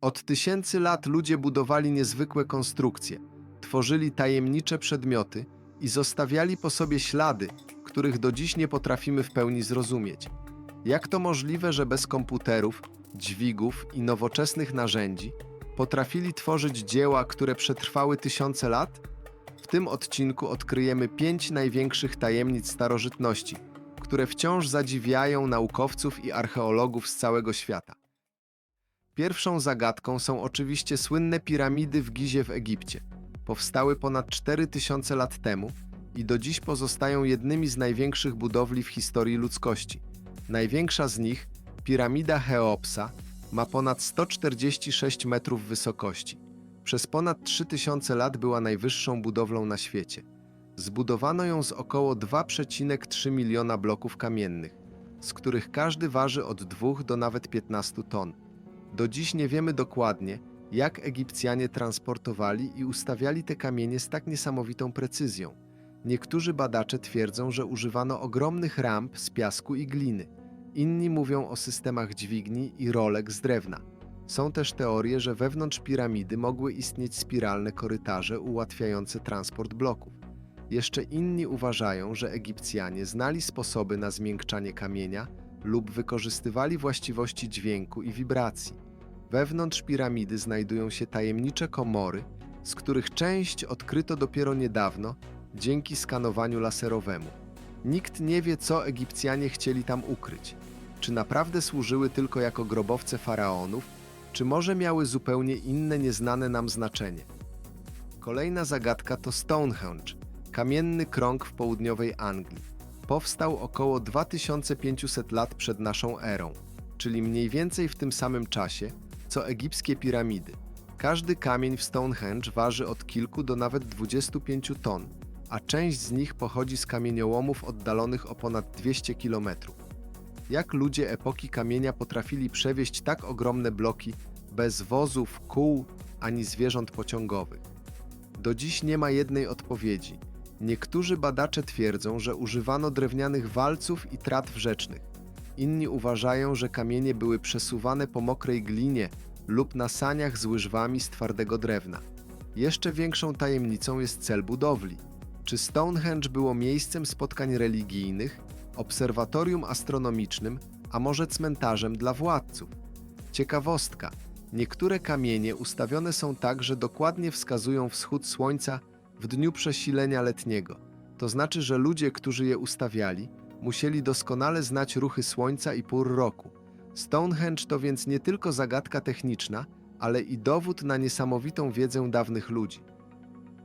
Od tysięcy lat ludzie budowali niezwykłe konstrukcje, tworzyli tajemnicze przedmioty i zostawiali po sobie ślady, których do dziś nie potrafimy w pełni zrozumieć. Jak to możliwe, że bez komputerów, dźwigów i nowoczesnych narzędzi potrafili tworzyć dzieła, które przetrwały tysiące lat? W tym odcinku odkryjemy pięć największych tajemnic starożytności, które wciąż zadziwiają naukowców i archeologów z całego świata. Pierwszą zagadką są oczywiście słynne piramidy w Gizie w Egipcie. Powstały ponad 4000 lat temu i do dziś pozostają jednymi z największych budowli w historii ludzkości. Największa z nich, piramida Cheopsa, ma ponad 146 metrów wysokości. Przez ponad 3000 lat była najwyższą budowlą na świecie. Zbudowano ją z około 2,3 miliona bloków kamiennych, z których każdy waży od 2 do nawet 15 ton. Do dziś nie wiemy dokładnie, jak Egipcjanie transportowali i ustawiali te kamienie z tak niesamowitą precyzją. Niektórzy badacze twierdzą, że używano ogromnych ramp z piasku i gliny. Inni mówią o systemach dźwigni i rolek z drewna. Są też teorie, że wewnątrz piramidy mogły istnieć spiralne korytarze ułatwiające transport bloków. Jeszcze inni uważają, że Egipcjanie znali sposoby na zmiękczanie kamienia lub wykorzystywali właściwości dźwięku i wibracji. Wewnątrz piramidy znajdują się tajemnicze komory, z których część odkryto dopiero niedawno dzięki skanowaniu laserowemu. Nikt nie wie, co Egipcjanie chcieli tam ukryć. Czy naprawdę służyły tylko jako grobowce faraonów, czy może miały zupełnie inne, nieznane nam znaczenie? Kolejna zagadka to Stonehenge, kamienny krąg w południowej Anglii. Powstał około 2500 lat przed naszą erą, czyli mniej więcej w tym samym czasie, co egipskie piramidy. Każdy kamień w Stonehenge waży od kilku do nawet 25 ton, a część z nich pochodzi z kamieniołomów oddalonych o ponad 200 km. Jak ludzie epoki kamienia potrafili przewieźć tak ogromne bloki bez wozów, kół ani zwierząt pociągowych? Do dziś nie ma jednej odpowiedzi. Niektórzy badacze twierdzą, że używano drewnianych walców i tratw rzecznych. Inni uważają, że kamienie były przesuwane po mokrej glinie lub na saniach z łyżwami z twardego drewna. Jeszcze większą tajemnicą jest cel budowli. Czy Stonehenge było miejscem spotkań religijnych, obserwatorium astronomicznym, a może cmentarzem dla władców? Ciekawostka. Niektóre kamienie ustawione są tak, że dokładnie wskazują wschód słońca w dniu przesilenia letniego. To znaczy, że ludzie, którzy je ustawiali, musieli doskonale znać ruchy słońca i pór roku. Stonehenge to więc nie tylko zagadka techniczna, ale i dowód na niesamowitą wiedzę dawnych ludzi.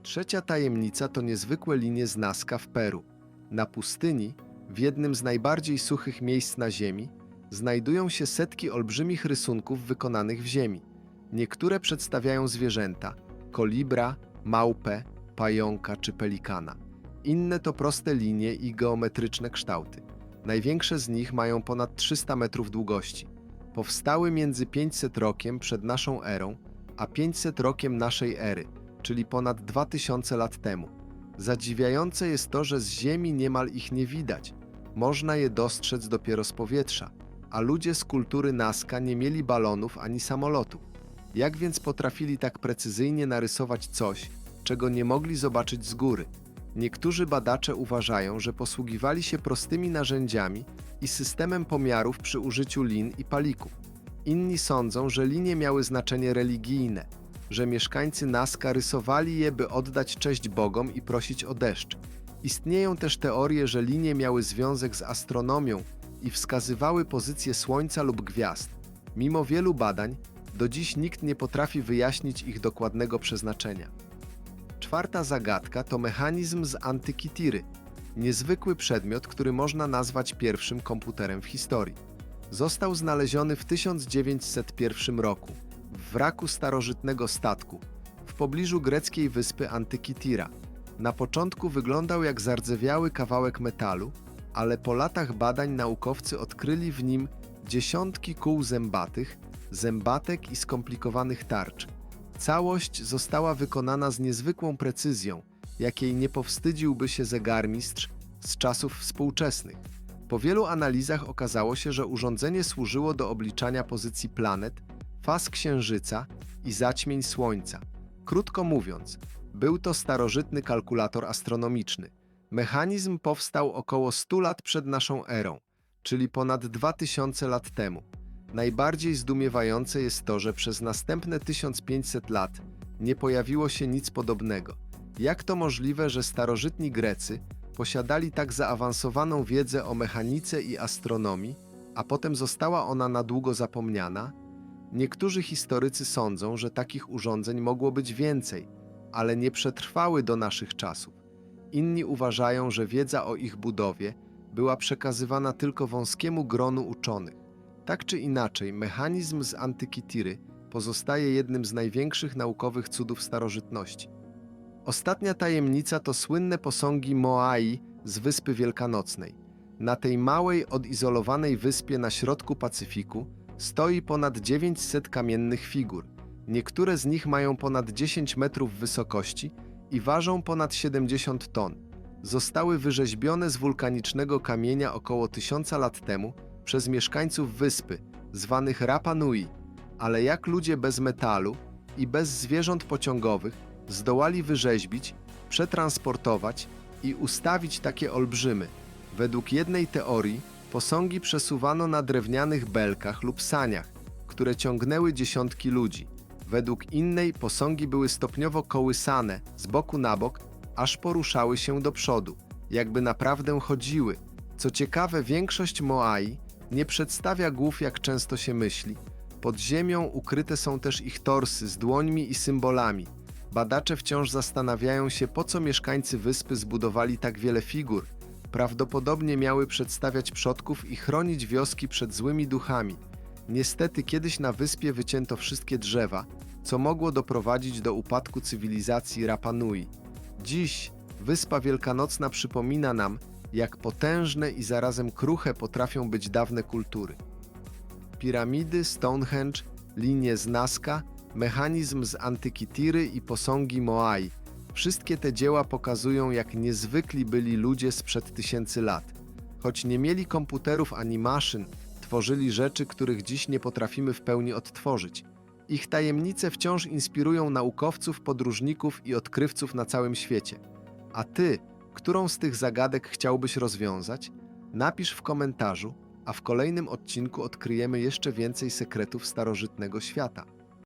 Trzecia tajemnica to niezwykłe linie z Nazca w Peru. Na pustyni, w jednym z najbardziej suchych miejsc na Ziemi, znajdują się setki olbrzymich rysunków wykonanych w ziemi. Niektóre przedstawiają zwierzęta kolibra, małpę, pająka czy pelikana. Inne to proste linie i geometryczne kształty. Największe z nich mają ponad 300 metrów długości. Powstały między 500 rokiem przed naszą erą, a 500 rokiem naszej ery, czyli ponad 2000 lat temu. Zadziwiające jest to, że z Ziemi niemal ich nie widać. Można je dostrzec dopiero z powietrza, a ludzie z kultury Nazca nie mieli balonów ani samolotów. Jak więc potrafili tak precyzyjnie narysować coś, czego nie mogli zobaczyć z góry? Niektórzy badacze uważają, że posługiwali się prostymi narzędziami i systemem pomiarów przy użyciu lin i palików. Inni sądzą, że linie miały znaczenie religijne, że mieszkańcy Nazca rysowali je, by oddać cześć bogom i prosić o deszcz. Istnieją też teorie, że linie miały związek z astronomią i wskazywały pozycję Słońca lub gwiazd. Mimo wielu badań, do dziś nikt nie potrafi wyjaśnić ich dokładnego przeznaczenia. Czwarta zagadka to mechanizm z antyki Tiry. Niezwykły przedmiot, który można nazwać pierwszym komputerem w historii. Został znaleziony w 1901 roku w wraku starożytnego statku w pobliżu greckiej wyspy Antyki Tira. Na początku wyglądał jak zardzewiały kawałek metalu, ale po latach badań naukowcy odkryli w nim dziesiątki kół zębatych, zębatek i skomplikowanych tarcz. Całość została wykonana z niezwykłą precyzją, jakiej nie powstydziłby się zegarmistrz z czasów współczesnych. Po wielu analizach okazało się, że urządzenie służyło do obliczania pozycji planet faz księżyca i zaćmień słońca. Krótko mówiąc, był to starożytny kalkulator astronomiczny. Mechanizm powstał około 100 lat przed naszą erą, czyli ponad 2000 lat temu. Najbardziej zdumiewające jest to, że przez następne 1500 lat nie pojawiło się nic podobnego. Jak to możliwe, że starożytni Grecy posiadali tak zaawansowaną wiedzę o mechanice i astronomii, a potem została ona na długo zapomniana? Niektórzy historycy sądzą, że takich urządzeń mogło być więcej, ale nie przetrwały do naszych czasów. Inni uważają, że wiedza o ich budowie była przekazywana tylko wąskiemu gronu uczonych. Tak czy inaczej, mechanizm z antyki Tiry pozostaje jednym z największych naukowych cudów starożytności. Ostatnia tajemnica to słynne posągi Moai z Wyspy Wielkanocnej. Na tej małej, odizolowanej wyspie na środku Pacyfiku stoi ponad 900 kamiennych figur. Niektóre z nich mają ponad 10 metrów wysokości i ważą ponad 70 ton. Zostały wyrzeźbione z wulkanicznego kamienia około 1000 lat temu przez mieszkańców wyspy, zwanych Rapa Nui. Ale jak ludzie bez metalu i bez zwierząt pociągowych zdołali wyrzeźbić, przetransportować i ustawić takie olbrzymy? Według jednej teorii posągi przesuwano na drewnianych belkach lub saniach, które ciągnęły dziesiątki ludzi. Według innej posągi były stopniowo kołysane z boku na bok, aż poruszały się do przodu, jakby naprawdę chodziły. Co ciekawe, większość Moai nie przedstawia głów, jak często się myśli. Pod ziemią ukryte są też ich torsy z dłońmi i symbolami. Badacze wciąż zastanawiają się, po co mieszkańcy wyspy zbudowali tak wiele figur. Prawdopodobnie miały przedstawiać przodków i chronić wioski przed złymi duchami. Niestety kiedyś na wyspie wycięto wszystkie drzewa, co mogło doprowadzić do upadku cywilizacji Rapa Nui. Dziś Wyspa Wielkanocna przypomina nam, jak potężne i zarazem kruche potrafią być dawne kultury. Piramidy, Stonehenge, linie z Nazca, mechanizm z antyki Tiry i posągi Moai. Wszystkie te dzieła pokazują, jak niezwykli byli ludzie sprzed tysięcy lat. Choć nie mieli komputerów ani maszyn, tworzyli rzeczy, których dziś nie potrafimy w pełni odtworzyć. Ich tajemnice wciąż inspirują naukowców, podróżników i odkrywców na całym świecie. A ty, którą z tych zagadek chciałbyś rozwiązać? Napisz w komentarzu, a w kolejnym odcinku odkryjemy jeszcze więcej sekretów starożytnego świata.